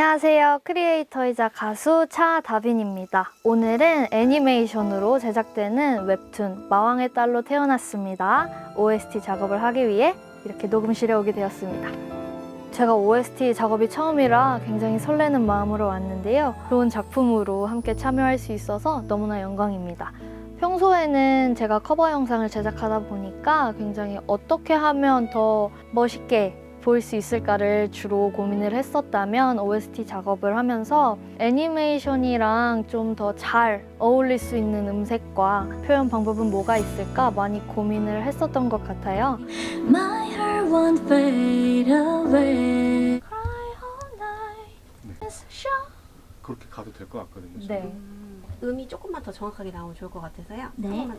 안녕하세요. 크리에이터이자 가수 차다빈입니다. 오늘은 애니메이션으로 제작되는 웹툰 마왕의 딸로 태어났습니다. OST 작업을 하기 위해 이렇게 녹음실에 오게 되었습니다. 제가 OST 작업이 처음이라 굉장히 설레는 마음으로 왔는데요. 좋은 작품으로 함께 참여할 수 있어서 너무나 영광입니다. 평소에는 제가 커버 영상을 제작하다 보니까 굉장히 어떻게 하면 더 멋있게 보일 수 있을까를 주로 고민을 했었다면 OST 작업을 하면서 애니메이션이랑 좀 더 잘 어울릴 수 있는 음색과 표현 방법은 뭐가 있을까 많이 고민을 했었던 것 같아요. My heart won't fade away. Cry all night, it's show. 그렇게 가도 될 것 같거든요. 네. 음, 음이 조금만 더 정확하게 나오면 좋을 것 같아서요. 네. 조금만.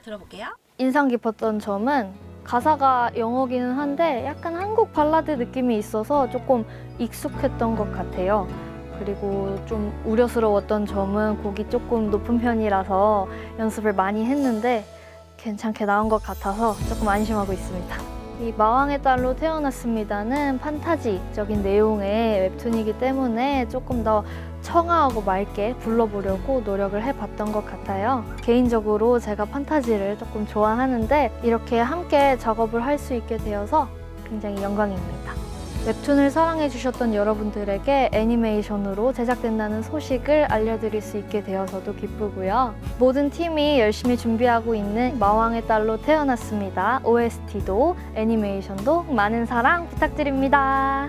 들어볼게요. 인상 깊었던 점은 가사가 영어기는 한데 약간 한국 발라드 느낌이 있어서 조금 익숙했던 것 같아요. 그리고 좀 우려스러웠던 점은 곡이 조금 높은 편이라서 연습을 많이 했는데 괜찮게 나온 것 같아서 조금 안심하고 있습니다. 이 마왕의 딸로 태어났습니다는 판타지적인 내용의 웹툰이기 때문에 조금 더 청아하고 맑게 불러보려고 노력을 해봤던 것 같아요. 개인적으로 제가 판타지를 조금 좋아하는데 이렇게 함께 작업을 할 수 있게 되어서 굉장히 영광입니다. 웹툰을 사랑해주셨던 여러분들에게 애니메이션으로 제작된다는 소식을 알려드릴 수 있게 되어서도 기쁘고요. 모든 팀이 열심히 준비하고 있는 마왕의 딸로 태어났습니다. OST도 애니메이션도 많은 사랑 부탁드립니다.